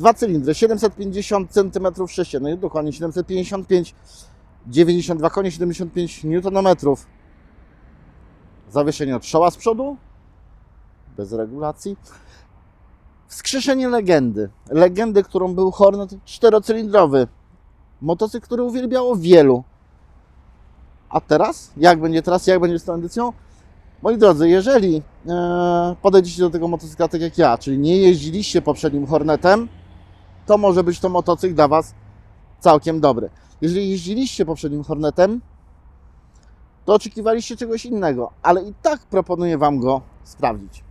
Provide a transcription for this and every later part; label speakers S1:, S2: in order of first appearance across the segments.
S1: Dwa cylindry, 750 cm sześciennych, dokładnie 755, 92 konie, 75 Nm. Zawieszenie od z przodu, bez regulacji. Wskrzeszenie legendy. Legendy, którą był Hornet czterocylindrowy. Motocykl, który uwielbiało wielu. A teraz? Jak będzie teraz? Jak będzie z tą edycją? Moi drodzy, jeżeli e, podejdziecie do tego motocykla tak jak ja, czyli nie jeździliście poprzednim Hornetem, to może być to motocykl dla Was całkiem dobry. Jeżeli jeździliście poprzednim Hornetem, to oczekiwaliście czegoś innego, ale i tak proponuję Wam go sprawdzić.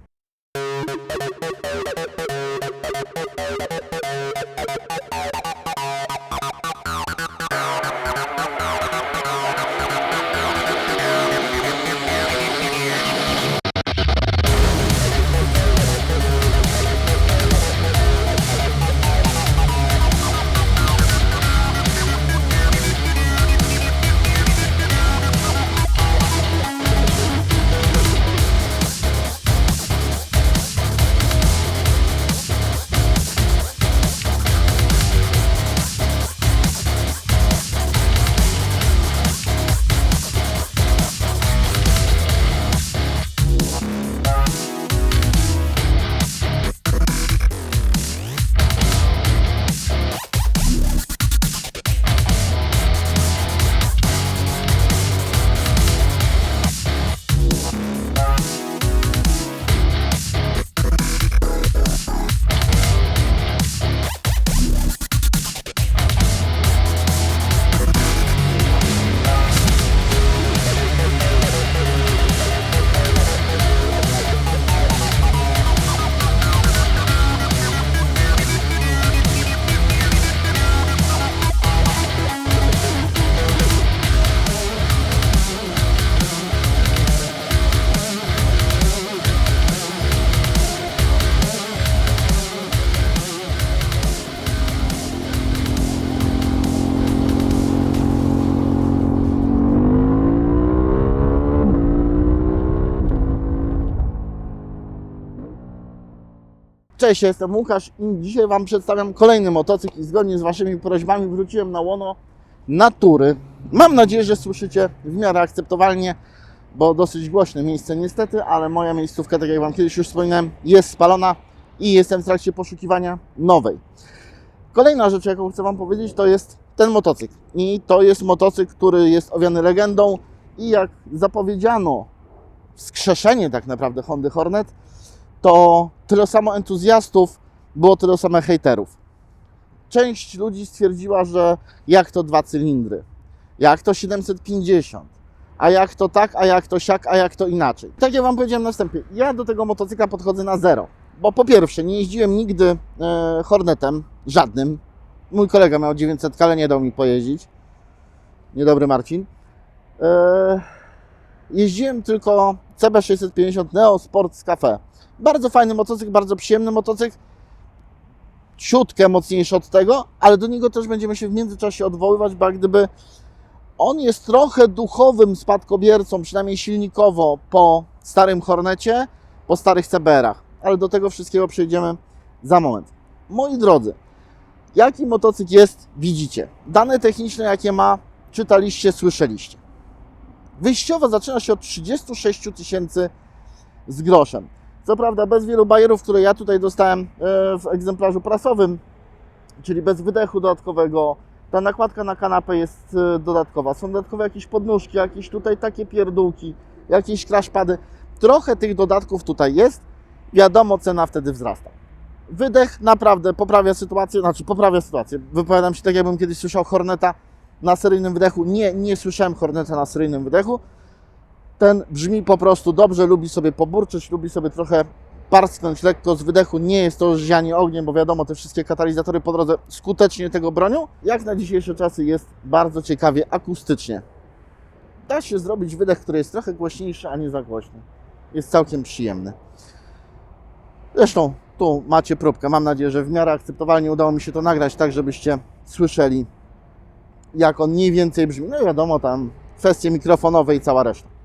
S1: Cześć, jestem Łukasz i dzisiaj Wam przedstawiam kolejny motocykl i zgodnie z Waszymi prośbami wróciłem na łono natury. Mam nadzieję, że słyszycie w miarę akceptowalnie, bo dosyć głośne miejsce niestety, ale moja miejscówka, tak jak Wam kiedyś już wspominałem, jest spalona i jestem w trakcie poszukiwania nowej. Kolejna rzecz, jaką chcę Wam powiedzieć, to jest ten motocykl. I to jest motocykl, który jest owiany legendą i jak zapowiedziano wskrzeszenie tak naprawdę Hondy Hornet, to tyle samo entuzjastów było tyle samo hejterów. Część ludzi stwierdziła, że jak to dwa cylindry, jak to 750, a jak to tak, a jak to siak, a jak to inaczej. Tak jak Wam powiedziałem na wstępie, ja do tego motocykla podchodzę na zero. Bo po pierwsze, nie jeździłem nigdy e, Hornetem, żadnym. Mój kolega miał 900, ale nie dał mi pojeździć. Niedobry Marcin. E, jeździłem tylko CB650 Neo Sport Cafe. Bardzo fajny motocykl, bardzo przyjemny motocykl. Ciutkę mocniejszy od tego, ale do niego też będziemy się w międzyczasie odwoływać, bo gdyby on jest trochę duchowym spadkobiercą, przynajmniej silnikowo, po starym Hornecie, po starych CBR-ach. Ale do tego wszystkiego przejdziemy za moment. Moi drodzy, jaki motocykl jest, widzicie. Dane techniczne, jakie ma, czytaliście, słyszeliście. Wyjściowo zaczyna się od 36 000 tysięcy z groszem. Co prawda bez wielu bajerów, które ja tutaj dostałem e, w egzemplarzu prasowym, czyli bez wydechu dodatkowego. Ta nakładka na kanapę jest e, dodatkowa. Są dodatkowe jakieś podnóżki, jakieś tutaj takie pierdółki, jakieś crashpady. Trochę tych dodatków tutaj jest. Wiadomo, cena wtedy wzrasta. Wydech naprawdę poprawia sytuację, znaczy poprawia sytuację. Wypowiadam się tak, jakbym kiedyś słyszał Horneta na seryjnym wydechu. Nie, nie słyszałem Horneta na seryjnym wydechu ten brzmi po prostu dobrze, lubi sobie poburczyć, lubi sobie trochę parsknąć lekko z wydechu. Nie jest to zianie ogniem, bo wiadomo, te wszystkie katalizatory po drodze skutecznie tego bronią. Jak na dzisiejsze czasy jest bardzo ciekawie akustycznie. Da się zrobić wydech, który jest trochę głośniejszy, a nie za głośny. Jest całkiem przyjemny. Zresztą tu macie próbkę. Mam nadzieję, że w miarę akceptowalnie udało mi się to nagrać, tak żebyście słyszeli, jak on mniej więcej brzmi. No wiadomo, tam kwestie mikrofonowe i cała reszta.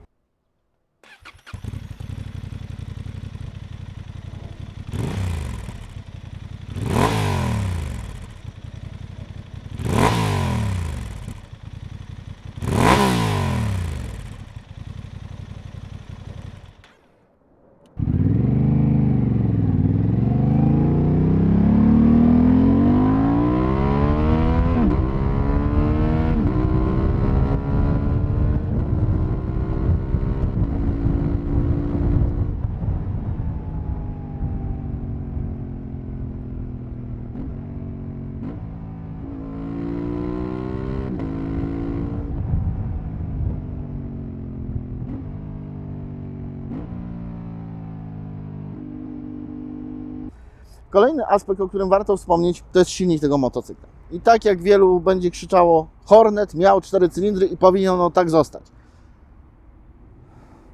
S1: Kolejny aspekt, o którym warto wspomnieć, to jest silnik tego motocykla. I tak jak wielu będzie krzyczało, Hornet miał cztery cylindry i powinien ono tak zostać.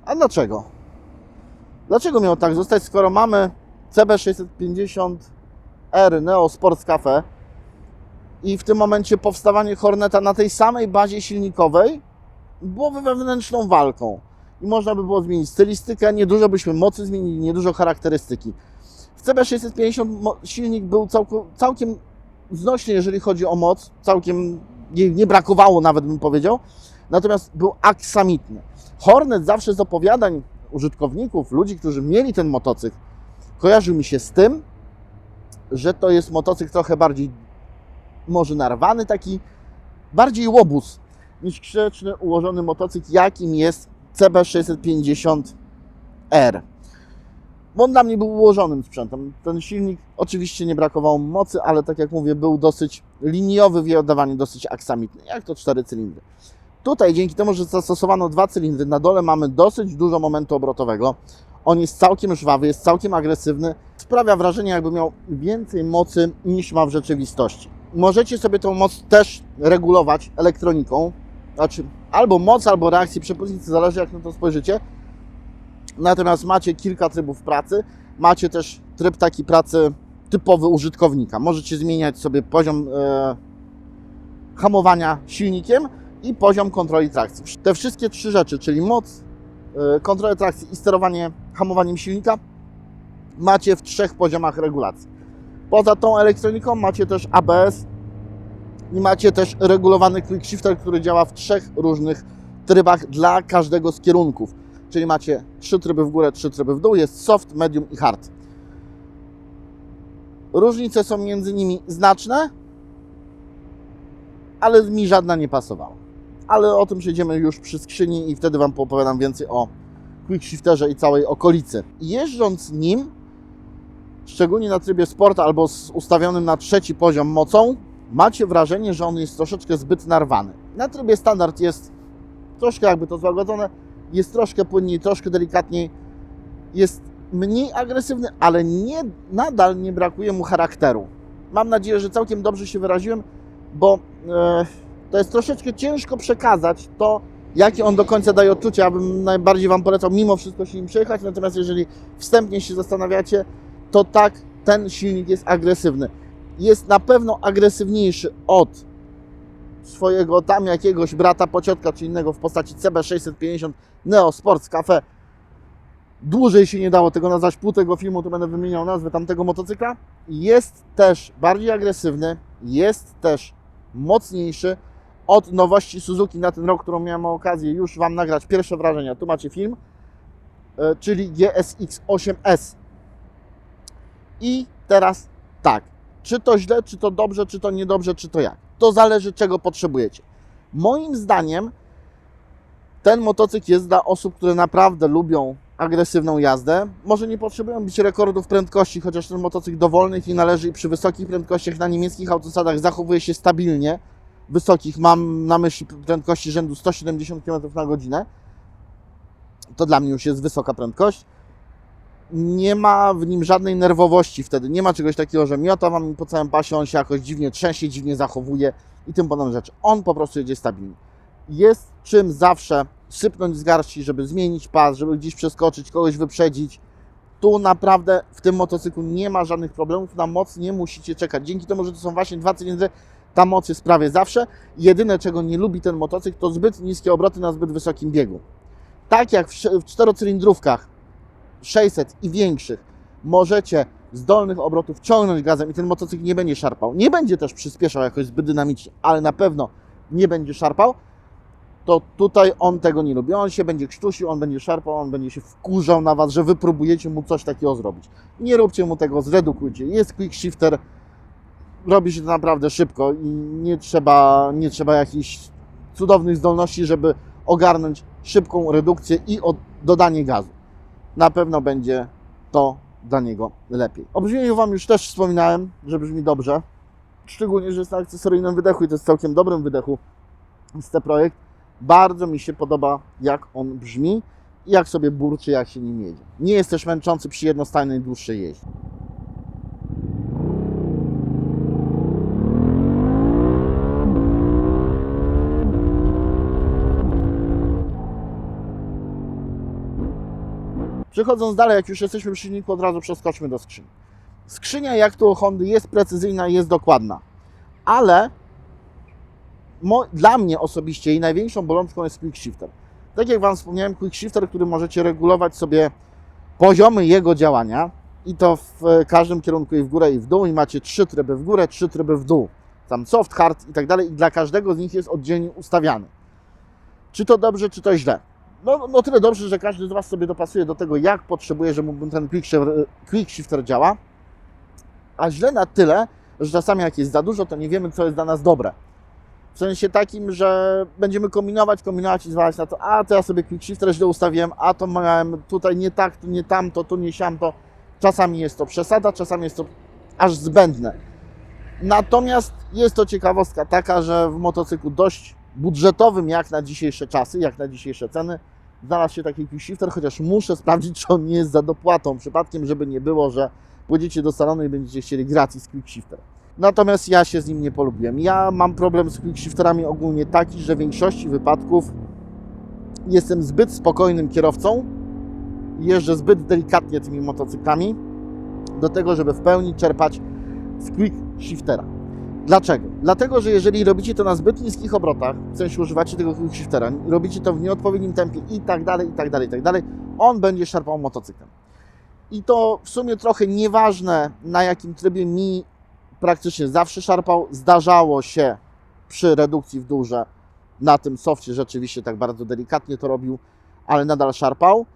S1: A dlaczego? Dlaczego miał tak zostać, skoro mamy CB650R Neo Sports Cafe i w tym momencie powstawanie Horneta na tej samej bazie silnikowej byłoby wewnętrzną walką. I można by było zmienić stylistykę, niedużo byśmy mocy zmienili, niedużo charakterystyki. W CB650 mo- silnik był całkiem znośny, jeżeli chodzi o moc, całkiem nie, nie brakowało nawet bym powiedział, natomiast był aksamitny. Hornet zawsze z opowiadań użytkowników, ludzi, którzy mieli ten motocykl, kojarzył mi się z tym, że to jest motocykl trochę bardziej może narwany, taki bardziej łobuz niż grzeczny, ułożony motocykl, jakim jest CB650R. Bo on dla mnie był ułożonym sprzętem. Ten silnik oczywiście nie brakowało mu mocy, ale tak jak mówię, był dosyć liniowy w jej oddawaniu, dosyć aksamitny, jak to cztery cylindry. Tutaj dzięki temu, że zastosowano dwa cylindry, na dole mamy dosyć dużo momentu obrotowego. On jest całkiem żwawy, jest całkiem agresywny. Sprawia wrażenie, jakby miał więcej mocy niż ma w rzeczywistości. Możecie sobie tą moc też regulować elektroniką. Znaczy, albo moc, albo reakcję przepozycji, zależy jak na to spojrzycie. Natomiast macie kilka trybów pracy. Macie też tryb taki pracy typowy użytkownika. Możecie zmieniać sobie poziom e, hamowania silnikiem i poziom kontroli trakcji. Te wszystkie trzy rzeczy, czyli moc, e, kontrolę trakcji i sterowanie hamowaniem silnika, macie w trzech poziomach regulacji. Poza tą elektroniką macie też ABS i macie też regulowany quick shifter, który działa w trzech różnych trybach dla każdego z kierunków. Czyli macie trzy tryby w górę, trzy tryby w dół, jest soft, medium i hard. Różnice są między nimi znaczne, ale mi żadna nie pasowała. Ale o tym przejdziemy już przy skrzyni i wtedy Wam opowiadam więcej o quick shifterze i całej okolicy. Jeżdżąc nim, szczególnie na trybie sport albo z ustawionym na trzeci poziom mocą, macie wrażenie, że on jest troszeczkę zbyt narwany. Na trybie standard jest troszkę jakby to złagodzone, jest troszkę płynniej, troszkę delikatniej, jest mniej agresywny, ale nie, nadal nie brakuje mu charakteru. Mam nadzieję, że całkiem dobrze się wyraziłem, bo e, to jest troszeczkę ciężko przekazać to, jakie on do końca daje odczucia. Ja bym najbardziej Wam polecał mimo wszystko się nim przejechać, natomiast jeżeli wstępnie się zastanawiacie, to tak, ten silnik jest agresywny. Jest na pewno agresywniejszy od swojego tam jakiegoś brata pociotka czy innego w postaci CB650 Neo Sports Cafe. Dłużej się nie dało tego nazwać, pół tego filmu to będę wymieniał nazwę tamtego motocykla. Jest też bardziej agresywny, jest też mocniejszy od nowości Suzuki na ten rok, którą miałem okazję już Wam nagrać pierwsze wrażenia. Tu macie film, e, czyli GSX 8S. I teraz tak, czy to źle, czy to dobrze, czy to niedobrze, czy to jak. To zależy, czego potrzebujecie. Moim zdaniem ten motocykl jest dla osób, które naprawdę lubią agresywną jazdę. Może nie potrzebują bić rekordów prędkości, chociaż ten motocykl dowolnych i należy i przy wysokich prędkościach na niemieckich autostradach zachowuje się stabilnie. Wysokich, mam na myśli prędkości rzędu 170 km na godzinę. To dla mnie już jest wysoka prędkość nie ma w nim żadnej nerwowości wtedy. Nie ma czegoś takiego, że miota wam po całym pasie, on się jakoś dziwnie trzęsie, dziwnie zachowuje i tym podobne rzeczy. On po prostu jedzie stabilnie. Jest czym zawsze sypnąć z garści, żeby zmienić pas, żeby gdzieś przeskoczyć, kogoś wyprzedzić. Tu naprawdę w tym motocyklu nie ma żadnych problemów, na moc nie musicie czekać. Dzięki temu, że to są właśnie dwa cylindry, ta moc jest prawie zawsze. Jedyne, czego nie lubi ten motocykl, to zbyt niskie obroty na zbyt wysokim biegu. Tak jak w czterocylindrówkach 600 i większych możecie z dolnych obrotów ciągnąć gazem i ten motocykl nie będzie szarpał. Nie będzie też przyspieszał jakoś zbyt dynamicznie, ale na pewno nie będzie szarpał. To tutaj on tego nie lubi. On się będzie krztusił, on będzie szarpał, on będzie się wkurzał na Was, że Wy próbujecie mu coś takiego zrobić. Nie róbcie mu tego, zredukujcie. Jest quick shifter, robi się to naprawdę szybko i nie trzeba, nie trzeba jakichś cudownych zdolności, żeby ogarnąć szybką redukcję i od, dodanie gazu na pewno będzie to dla niego lepiej. O brzmieniu Wam już też wspominałem, że brzmi dobrze. Szczególnie, że jest na akcesoryjnym wydechu i to jest całkiem dobrym wydechu z ten projekt. Bardzo mi się podoba, jak on brzmi i jak sobie burczy, jak się nim jedzie. Nie jest też męczący przy jednostajnej dłuższej jeździe. Przechodząc dalej, jak już jesteśmy przy silniku, od razu przeskoczmy do skrzyni. Skrzynia, jak tu u Hondy, jest precyzyjna, jest dokładna, ale dla mnie osobiście i największą bolączką jest quick shifter. Tak jak Wam wspomniałem, quick shifter, który możecie regulować sobie poziomy jego działania i to w każdym kierunku i w górę i w dół i macie trzy tryby w górę, trzy tryby w dół. Tam soft, hard i tak dalej i dla każdego z nich jest oddzielnie ustawiany. Czy to dobrze, czy to źle? No, no tyle dobrze, że każdy z Was sobie dopasuje do tego, jak potrzebuje, żeby ten quick shifter, quick shifter działa, a źle na tyle, że czasami jak jest za dużo, to nie wiemy, co jest dla nas dobre. W sensie takim, że będziemy kombinować, kombinować i zwalać na to, a to ja sobie quick shifter źle ustawiłem, a to miałem tutaj nie tak, tu nie tamto, tu nie siamto. Czasami jest to przesada, czasami jest to aż zbędne. Natomiast jest to ciekawostka taka, że w motocyklu dość budżetowym jak na dzisiejsze czasy, jak na dzisiejsze ceny, znalazł się taki quick shifter, chociaż muszę sprawdzić, czy on nie jest za dopłatą przypadkiem, żeby nie było, że pójdziecie do salonu i będziecie chcieli gratis quick shifter. Natomiast ja się z nim nie polubiłem. Ja mam problem z quick shifterami ogólnie taki, że w większości wypadków jestem zbyt spokojnym kierowcą, jeżdżę zbyt delikatnie tymi motocyklami do tego, żeby w pełni czerpać z quick shiftera. Dlaczego? Dlatego, że jeżeli robicie to na zbyt niskich obrotach, w sensie używacie tego quick shiftera, robicie to w nieodpowiednim tempie i tak dalej, i tak dalej, i tak dalej, on będzie szarpał motocyklem. I to w sumie trochę nieważne, na jakim trybie mi praktycznie zawsze szarpał. Zdarzało się przy redukcji w dół, że na tym softie rzeczywiście tak bardzo delikatnie to robił, ale nadal szarpał.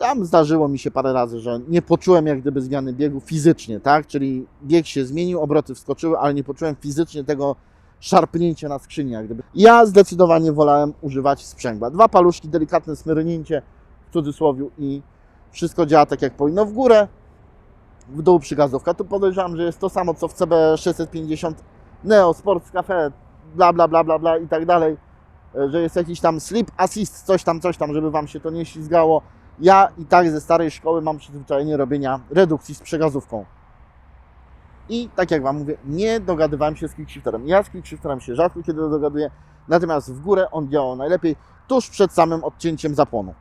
S1: Tam zdarzyło mi się parę razy, że nie poczułem jak gdyby zmiany biegu fizycznie, tak? Czyli bieg się zmienił, obroty wskoczyły, ale nie poczułem fizycznie tego szarpnięcia na skrzyni, jak gdyby. Ja zdecydowanie wolałem używać sprzęgła. Dwa paluszki, delikatne smyrnięcie w cudzysłowie i wszystko działa tak jak powinno w górę, w dół przygazówka. Tu podejrzewam, że jest to samo co w CB 650 Neo Sports Cafe, bla bla bla bla bla i tak dalej, że jest jakiś tam slip assist, coś tam, coś tam, żeby Wam się to nie ślizgało. Ja i tak ze starej szkoły mam przyzwyczajenie robienia redukcji z przegazówką. I tak jak Wam mówię, nie dogadywałem się z quickshifterem. Ja z quickshifterem się rzadko kiedy dogaduję, natomiast w górę on działał najlepiej tuż przed samym odcięciem zapłonu.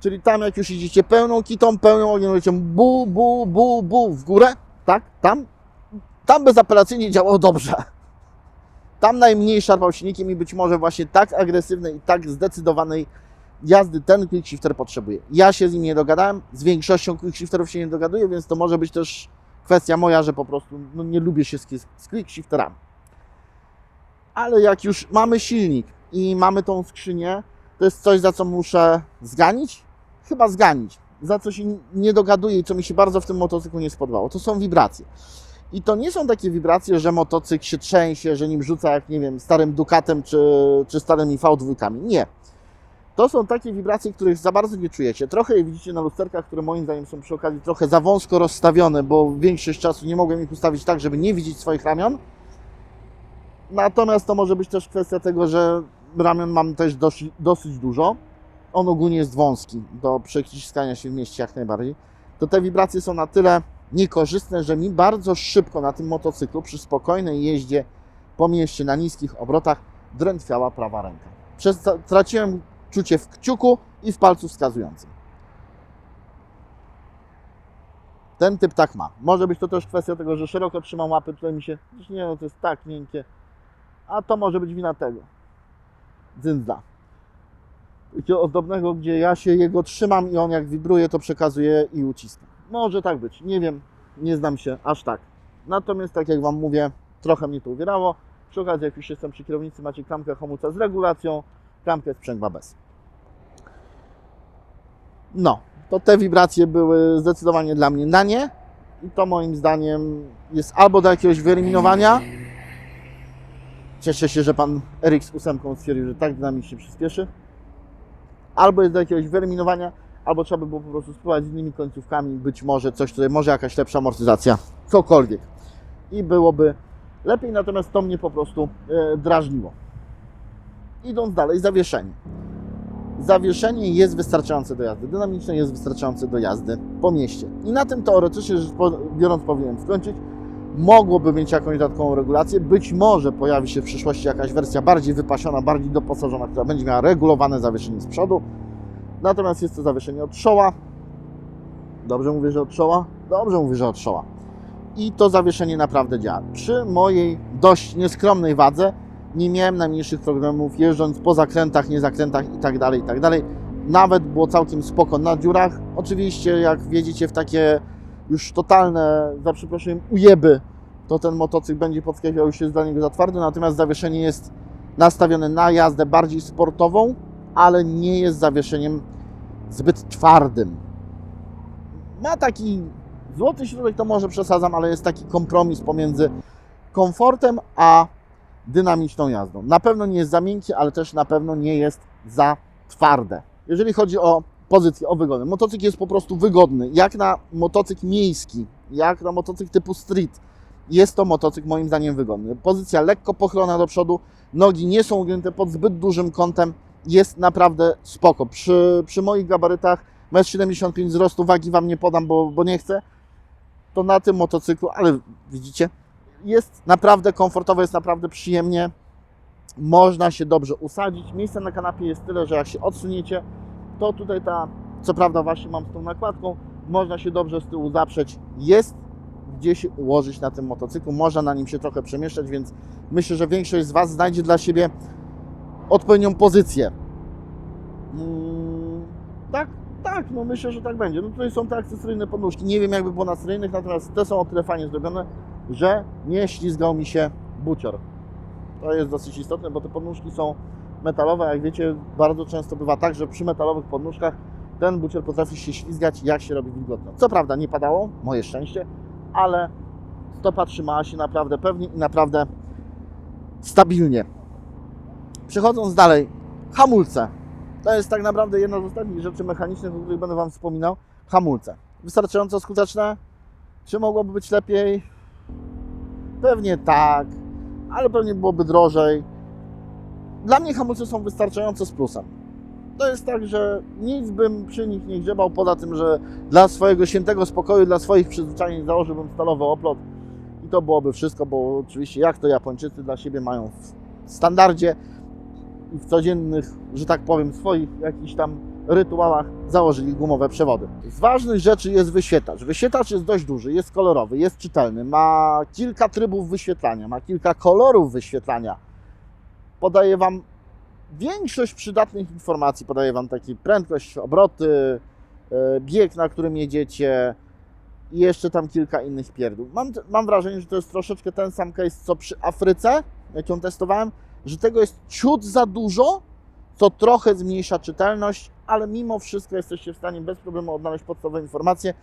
S1: Czyli tam jak już idziecie pełną kitą, pełną ogniem, mówicie bu, bu, bu, bu w górę, tak, tam, tam bezapelacyjnie działało dobrze. Tam najmniej szarpał silnikiem i być może właśnie tak agresywnej i tak zdecydowanej jazdy ten quickshifter potrzebuje. Ja się z nim nie dogadałem, z większością quickshifterów się nie dogaduję, więc to może być też kwestia moja, że po prostu no, nie lubię się z, z. Ale jak już mamy silnik i mamy tą skrzynię, to jest coś, za co muszę zganić? Chyba zganić. Za co się nie dogaduję i co mi się bardzo w tym motocyklu nie spodobało. To są wibracje. I to nie są takie wibracje, że motocykl się trzęsie, że nim rzuca jak, nie wiem, starym Ducatem czy, czy starymi V2. Nie. To są takie wibracje, których za bardzo nie czujecie. Trochę je widzicie na lusterkach, które moim zdaniem są przy okazji trochę za wąsko rozstawione, bo większość czasu nie mogłem ich ustawić tak, żeby nie widzieć swoich ramion. Natomiast to może być też kwestia tego, że ramion mam też dosyć, dosyć dużo. On ogólnie jest wąski, do przeciskania się w mieście jak najbardziej. To te wibracje są na tyle niekorzystne, że mi bardzo szybko na tym motocyklu przy spokojnej jeździe po mieście na niskich obrotach drętwiała prawa ręka. Przez, traciłem czucie w kciuku i w palcu wskazującym. Ten typ tak ma. Może być to też kwestia tego, że szeroko trzymam łapy, tutaj mi się, nie no, to jest tak miękkie. A to może być wina tego. Takiego ozdobnego, gdzie ja się jego trzymam i on jak wibruje, to przekazuje i uciska. Może tak być, nie wiem, nie znam się aż tak. Natomiast tak jak Wam mówię, trochę mnie to uwierało. Przy okazji, jak już jestem przy kierownicy, macie klamkę hamulca z regulacją, klamkę sprzęgła bez. No, to te wibracje były zdecydowanie dla mnie na nie i to moim zdaniem jest albo do jakiegoś wyeliminowania. Cieszę się, że pan RX 8 stwierdził, że tak dynamicznie przyspieszy. Albo jest do jakiegoś wyeliminowania, albo trzeba by było po prostu spróbować z innymi końcówkami, być może coś tutaj, może jakaś lepsza amortyzacja, cokolwiek. I byłoby lepiej, natomiast to mnie po prostu e, drażniło. Idąc dalej, zawieszenie. Zawieszenie jest wystarczające do jazdy, dynamiczne jest wystarczające do jazdy po mieście. I na tym teoretycznie rzecz biorąc powinienem skończyć. Mogłoby mieć jakąś dodatkową regulację. Być może pojawi się w przyszłości jakaś wersja bardziej wypasiona, bardziej doposażona, która będzie miała regulowane zawieszenie z przodu. Natomiast jest to zawieszenie od. Dobrze mówię, że od? Dobrze mówię, że od. I to zawieszenie naprawdę działa. Przy mojej dość nieskromnej wadze nie miałem najmniejszych problemów jeżdżąc po zakrętach, niezakrętach i tak dalej, i tak. Nawet było całkiem spoko na dziurach. Oczywiście, jak wiedziecie, w takie już totalne, za przeproszeniem, ujeby, to ten motocykl będzie podskakiwał, już jest dla niego za twardy, natomiast zawieszenie jest nastawione na jazdę bardziej sportową, ale nie jest zawieszeniem zbyt twardym. Ma taki złoty środek, to może przesadzam, ale jest taki kompromis pomiędzy komfortem a dynamiczną jazdą. Na pewno nie jest za miękkie, ale też na pewno nie jest za twarde. Jeżeli chodzi o pozycję, o wygodę, motocykl jest po prostu wygodny. Jak na motocykl miejski, jak na motocykl typu street, jest to motocykl moim zdaniem wygodny. Pozycja lekko pochylona do przodu, nogi nie są ugięte pod zbyt dużym kątem, jest naprawdę spoko. Przy, przy moich gabarytach 1,75 m wzrostu, wagi Wam nie podam, bo, bo nie chcę, to na tym motocyklu, ale widzicie, jest naprawdę komfortowo, jest naprawdę przyjemnie. Można się dobrze usadzić. Miejsca na kanapie jest tyle, że jak się odsuniecie, to tutaj ta, co prawda właśnie mam z tą nakładką, można się dobrze z tyłu zaprzeć. Jest gdzie się ułożyć na tym motocyklu, można na nim się trochę przemieszczać, więc myślę, że większość z Was znajdzie dla siebie odpowiednią pozycję. Mm, tak, tak, no myślę, że tak będzie. No tutaj są te akcesoryjne podnóżki. Nie wiem, jakby było na seryjnych, natomiast te są o tyle fajnie zrobione, że nie ślizgał mi się bucior. To jest dosyć istotne, bo te podnóżki są metalowe. Jak wiecie, bardzo często bywa tak, że przy metalowych podnóżkach ten bucior potrafi się ślizgać, jak się robi wilgotno. Co prawda nie padało, moje szczęście, ale stopa trzymała się naprawdę pewnie i naprawdę stabilnie. Przechodząc dalej, hamulce. To jest tak naprawdę jedna z ostatnich rzeczy mechanicznych, o których będę Wam wspominał. Hamulce. Wystarczająco skuteczne? Czy mogłoby być lepiej? Pewnie tak, ale pewnie byłoby drożej. Dla mnie hamulce są wystarczające z plusem. To jest tak, że nic bym przy nich nie grzebał, poza tym, że dla swojego świętego spokoju, dla swoich przyzwyczajeń założyłbym stalowy oplot i to byłoby wszystko, bo oczywiście jak to Japończycy dla siebie mają w standardzie i w codziennych, że tak powiem, swoich jakichś tam rytuałach założyli gumowe przewody. Z ważnych rzeczy jest wyświetlacz. Wyświetlacz jest dość duży, jest kolorowy, jest czytelny, ma kilka trybów wyświetlania, ma kilka kolorów wyświetlania. Podaje Wam większość przydatnych informacji, podaje Wam taki prędkość, obroty, e, bieg, na którym jedziecie i jeszcze tam kilka innych pierdół. Mam, mam wrażenie, że to jest troszeczkę ten sam case, co przy Afryce, jak ją testowałem, że tego jest ciut za dużo, co trochę zmniejsza czytelność, ale mimo wszystko jesteście w stanie bez problemu odnaleźć podstawowe informacje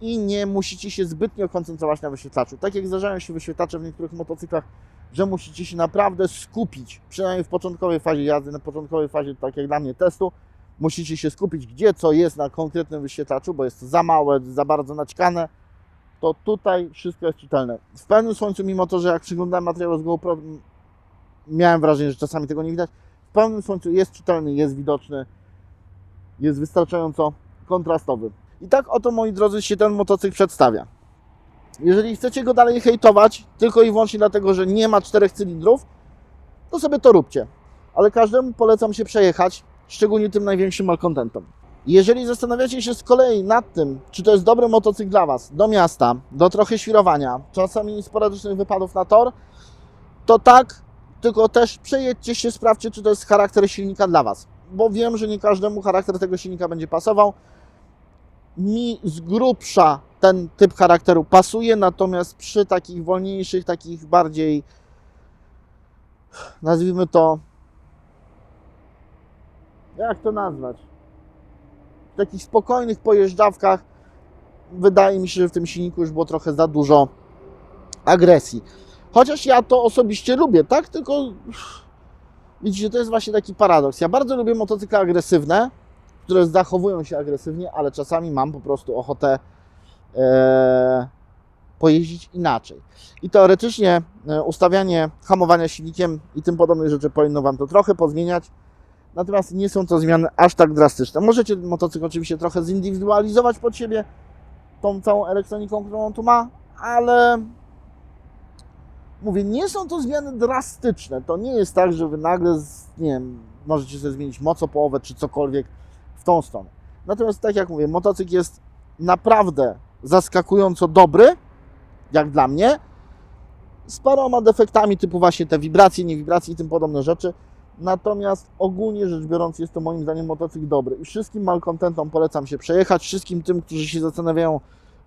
S1: i nie musicie się zbytnio koncentrować na wyświetlaczu. Tak jak zdarzają się wyświetlacze w niektórych motocyklach, że musicie się naprawdę skupić, przynajmniej w początkowej fazie jazdy, na początkowej fazie, tak jak dla mnie, testu, musicie się skupić, gdzie co jest na konkretnym wyświetlaczu, bo jest to za małe, za bardzo naćkane, to tutaj wszystko jest czytelne. W pełnym słońcu, mimo to, że jak przyglądałem materiał z GoPro, miałem wrażenie, że czasami tego nie widać, w pełnym słońcu jest czytelny, jest widoczny, jest wystarczająco kontrastowy. I tak oto, moi drodzy, się ten motocykl przedstawia. Jeżeli chcecie go dalej hejtować, tylko i wyłącznie dlatego, że nie ma czterech cylindrów, to sobie to róbcie. Ale każdemu polecam się przejechać, szczególnie tym największym malkontentom. Jeżeli zastanawiacie się z kolei nad tym, czy to jest dobry motocykl dla Was, do miasta, do trochę świrowania, czasami sporadycznych wypadów na tor, to tak, tylko też przejedźcie się, sprawdźcie, czy to jest charakter silnika dla Was. Bo wiem, że nie każdemu charakter tego silnika będzie pasował. Mi z grubsza ten typ charakteru pasuje, natomiast przy takich wolniejszych, takich bardziej, nazwijmy to, jak to nazwać? W takich spokojnych pojeżdżawkach wydaje mi się, że w tym silniku już było trochę za dużo agresji. Chociaż ja to osobiście lubię, tak? Tylko widzicie, to jest właśnie taki paradoks. Ja bardzo lubię motocykle agresywne, które zachowują się agresywnie, ale czasami mam po prostu ochotę e, pojeździć inaczej. I teoretycznie e, ustawianie hamowania silnikiem i tym podobnych rzeczy powinno Wam to trochę pozmieniać. Natomiast nie są to zmiany aż tak drastyczne. Możecie motocykl oczywiście trochę zindywidualizować pod siebie, tą całą elektroniką, którą on tu ma, ale mówię, nie są to zmiany drastyczne. To nie jest tak, że wy nagle, nie wiem, możecie sobie zmienić moc o połowę czy cokolwiek w tą stronę. Natomiast tak jak mówię, motocykl jest naprawdę zaskakująco dobry, jak dla mnie, z paroma defektami typu właśnie te wibracje, nie wibracje i tym podobne rzeczy. Natomiast ogólnie rzecz biorąc jest to moim zdaniem motocykl dobry i wszystkim malkontentom polecam się przejechać, wszystkim tym, którzy się zastanawiają,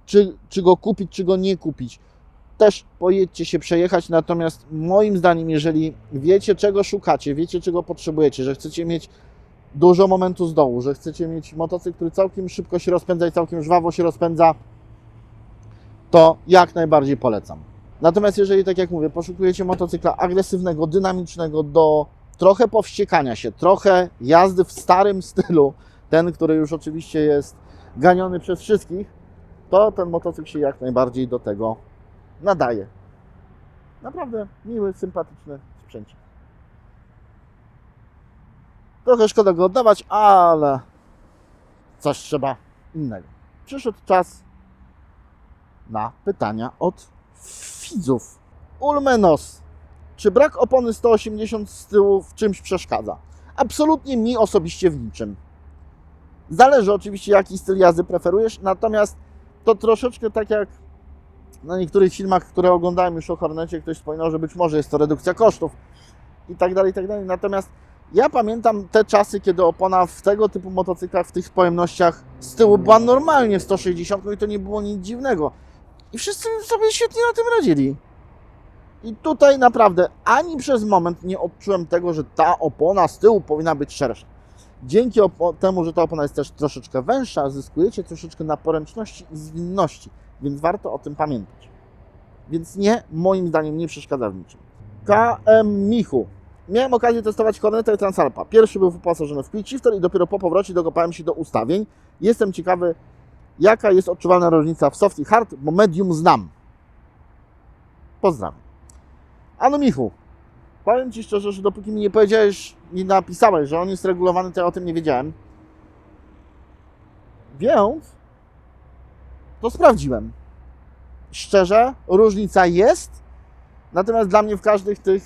S1: czy, czy go kupić, czy go nie kupić. Też pojedźcie się przejechać, natomiast moim zdaniem, jeżeli wiecie czego szukacie, wiecie czego potrzebujecie, że chcecie mieć dużo momentu z dołu, że chcecie mieć motocykl, który całkiem szybko się rozpędza i całkiem żwawo się rozpędza, to jak najbardziej polecam. Natomiast jeżeli, tak jak mówię, poszukujecie motocykla agresywnego, dynamicznego, do trochę powściekania się, trochę jazdy w starym stylu, ten, który już oczywiście jest ganiony przez wszystkich, to ten motocykl się jak najbardziej do tego nadaje. Naprawdę miły, sympatyczny sprzęcik. Trochę szkoda go oddawać, ale coś trzeba innego. Przyszedł czas na pytania od widzów. Ulmenos. Czy brak opony 180 z tyłu w czymś przeszkadza? Absolutnie mi osobiście w niczym. Zależy oczywiście, jaki styl jazdy preferujesz, natomiast to troszeczkę tak jak na niektórych filmach, które oglądałem już o Hornecie, ktoś wspominał, że być może jest to redukcja kosztów i tak dalej, i tak dalej. Natomiast ja pamiętam te czasy, kiedy opona w tego typu motocyklach, w tych pojemnościach z tyłu była normalnie w 160 i to nie było nic dziwnego. I wszyscy sobie świetnie na tym radzili. I tutaj naprawdę ani przez moment nie odczułem tego, że ta opona z tyłu powinna być szersza. Dzięki temu, że ta opona jest też troszeczkę węższa, zyskujecie troszeczkę na poręczności i zwinności, więc warto o tym pamiętać. Więc nie, moim zdaniem nie przeszkadza w niczym. KM Michu. Miałem okazję testować Horneta Transalpa. Pierwszy był wyposażony w quick shifter i dopiero po powrocie dokopałem się do ustawień. Jestem ciekawy, jaka jest odczuwalna różnica w soft i hard, bo medium znam. Pozdrawiam. Ano Michu, powiem Ci szczerze, że dopóki mi nie powiedziałeś, nie napisałeś, że on jest regulowany, to ja o tym nie wiedziałem. Więc to sprawdziłem. Szczerze, różnica jest, natomiast dla mnie w, każdych tych,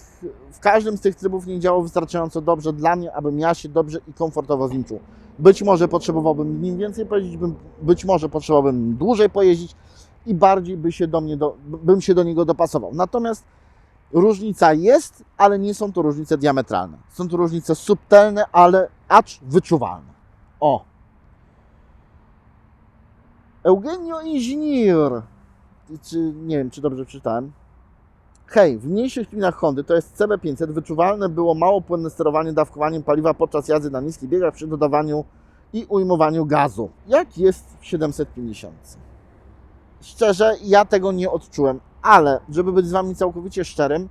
S1: w każdym z tych trybów nie działał wystarczająco dobrze dla mnie, abym ja się dobrze i komfortowo z nim czuł. Być może potrzebowałbym nim więcej pojeździć, być może potrzebowałbym dłużej pojeździć i bardziej by się do mnie do, bym się do niego dopasował. Natomiast różnica jest, ale nie są to różnice diametralne. Są to różnice subtelne, ale acz wyczuwalne. O! Eugenio Inżynier. Czy, nie wiem, czy dobrze przeczytałem. Hej, w mniejszych spinach Hondy, to jest CB500, wyczuwalne było mało płynne sterowanie dawkowaniem paliwa podczas jazdy na niskich biegach przy dodawaniu i ujmowaniu gazu. Jak jest w 750? Szczerze, ja tego nie odczułem, ale żeby być z Wami całkowicie szczerym,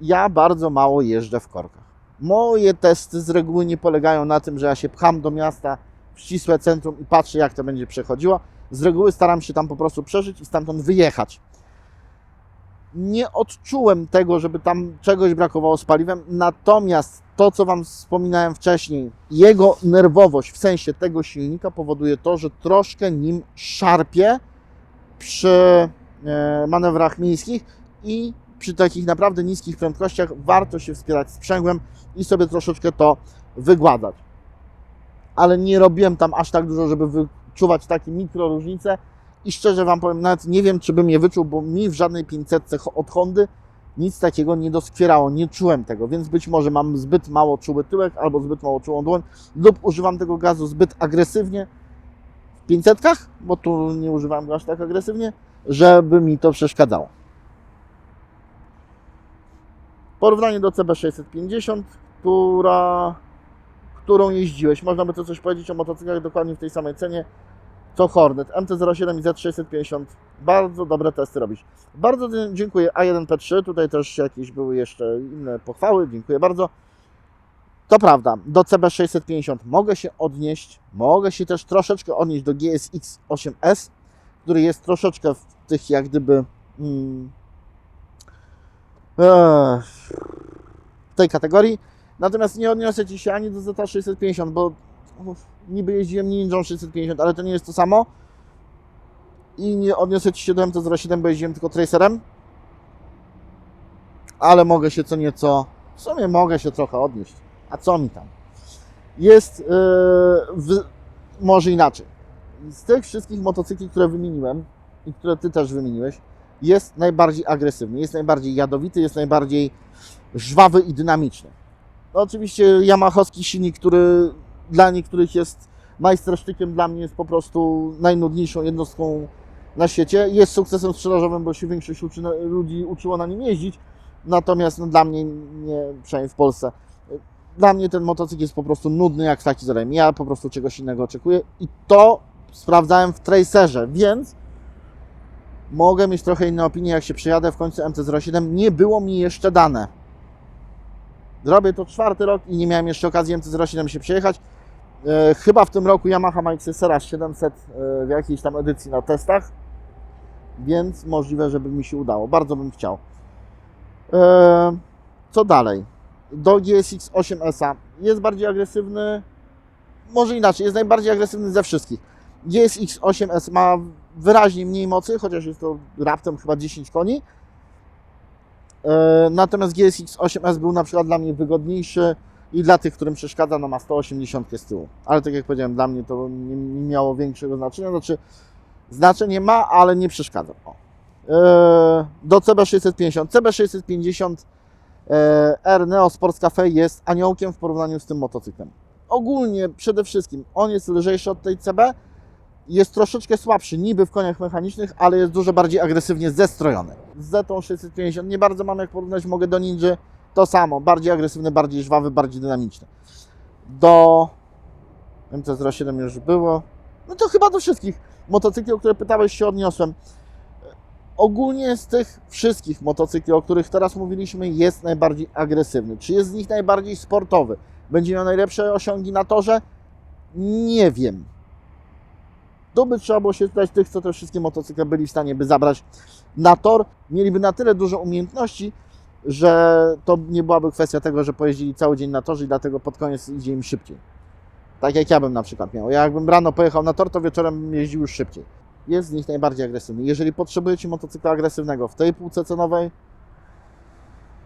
S1: ja bardzo mało jeżdżę w korkach. Moje testy z reguły nie polegają na tym, że ja się pcham do miasta w ścisłe centrum i patrzę, jak to będzie przechodziło. Z reguły staram się tam po prostu przeżyć i stamtąd wyjechać. Nie odczułem tego, żeby tam czegoś brakowało z paliwem, natomiast to, co Wam wspominałem wcześniej, jego nerwowość w sensie tego silnika powoduje to, że troszkę nim szarpie przy e, manewrach miejskich i przy takich naprawdę niskich prędkościach warto się wspierać sprzęgłem i sobie troszeczkę to wygładać. Ale nie robiłem tam aż tak dużo, żeby wyczuwać takie mikro różnice i szczerze Wam powiem, nawet nie wiem, czy bym je wyczuł, bo mi w żadnej 500 od Hondy nic takiego nie doskwierało, nie czułem tego, więc być może mam zbyt mało czuły tyłek albo zbyt mało czułą dłoń lub używam tego gazu zbyt agresywnie w 500, bo tu nie używam go aż tak agresywnie, żeby mi to przeszkadzało. Porównanie do CB650, która, którą jeździłeś. Można by to coś powiedzieć o motocyklach dokładnie w tej samej cenie co Hornet. MT-07 i Z650. Bardzo dobre testy robisz. Bardzo dziękuję A1P3. Tutaj też jakieś były jeszcze inne pochwały. Dziękuję bardzo. To prawda, do CB650 mogę się odnieść. Mogę się też troszeczkę odnieść do GSX 8S, który jest troszeczkę w tych jak gdyby mm, e, w tej kategorii. Natomiast nie odniosę Ci się ani do Z650, bo niby jeździłem Ninja 650, ale to nie jest to samo. I nie odniosę Ci się do MT-07, bo jeździłem tylko Tracerem. Ale mogę się co nieco, w sumie mogę się trochę odnieść. A co mi tam? Jest, yy, w, może inaczej. z tych wszystkich motocykli, które wymieniłem i które Ty też wymieniłeś, jest najbardziej agresywny, jest najbardziej jadowity, jest najbardziej żwawy i dynamiczny. No, oczywiście Yamahowski silnik, który dla niektórych jest majstersztykiem, dla mnie jest po prostu najnudniejszą jednostką na świecie. Jest sukcesem sprzedażowym, bo się większość uczy, ludzi uczyło na nim jeździć, natomiast no, dla mnie, nie, przynajmniej w Polsce, dla mnie ten motocykl jest po prostu nudny jak flaki z olejem. Ja po prostu czegoś innego oczekuję i to sprawdzałem w Tracerze, więc mogę mieć trochę inne opinie, jak się przejadę w końcu MT-07. Nie było mi jeszcze dane. Zrobię to czwarty rok i nie miałem jeszcze okazji MT-07 się przejechać. E, chyba w tym roku Yamaha ma XSR 700 e, w jakiejś tam edycji na testach, więc możliwe, żeby mi się udało. Bardzo bym chciał. E, co dalej? Do GSX 8S jest bardziej agresywny. Może inaczej, jest najbardziej agresywny ze wszystkich. GSX 8S ma wyraźnie mniej mocy, chociaż jest to raptem chyba 10 koni. E, Natomiast GSX 8S był na przykład dla mnie wygodniejszy i dla tych, którym przeszkadza, no ma 180 z tyłu. Ale tak jak powiedziałem, dla mnie to nie, miało większego znaczenia. Znaczy, znaczenie ma, ale nie przeszkadza. O. E, Do CB650. CB650 e, R Neo Sports Cafe jest aniołkiem w porównaniu z tym motocyklem. Ogólnie, przede wszystkim, on jest lżejszy od tej CB, jest troszeczkę słabszy niby w koniach mechanicznych, ale jest dużo bardziej agresywnie zestrojony. Z Zetą 650 nie bardzo mam jak porównać, mogę do Ninja to samo, bardziej agresywny, bardziej żwawy, bardziej dynamiczny. Do MT-07 już było. No to chyba do wszystkich motocykli, o które pytałeś się odniosłem. Ogólnie z tych wszystkich motocykli, o których teraz mówiliśmy, jest najbardziej agresywny. Czy jest z nich najbardziej sportowy? Będzie miał najlepsze osiągi na torze? Nie wiem. Tu by trzeba było się spytać tych, co te wszystkie motocykle byli w stanie by zabrać na tor. Mieliby na tyle dużo umiejętności, że to nie byłaby kwestia tego, że pojeździli cały dzień na torze i dlatego pod koniec idzie im szybciej. Tak jak ja bym na przykład miał. Ja jakbym rano pojechał na tor, to wieczorem jeździł już szybciej. Jest z nich najbardziej agresywny. Jeżeli potrzebujecie motocykla agresywnego w tej półce cenowej,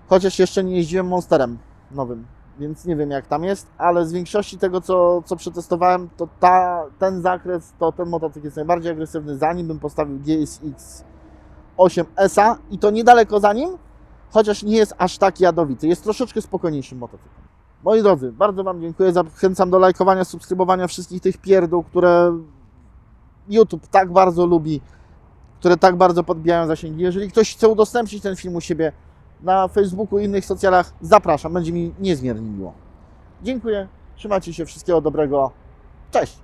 S1: chociaż jeszcze nie jeździłem Monsterem nowym, więc nie wiem jak tam jest, ale z większości tego, co, co przetestowałem, to ta, ten zakres, to ten motocykl jest najbardziej agresywny. Za nim bym postawił GSX 8S i to niedaleko za nim, chociaż nie jest aż tak jadowity. Jest troszeczkę spokojniejszym motocyklem. Moi drodzy, bardzo Wam dziękuję. Zachęcam do lajkowania, subskrybowania wszystkich tych pierdół, które YouTube tak bardzo lubi, które tak bardzo podbijają zasięgi. Jeżeli ktoś chce udostępnić ten film u siebie na Facebooku i innych socjalach, zapraszam. Będzie mi niezmiernie miło. Dziękuję. Trzymajcie się. Wszystkiego dobrego. Cześć.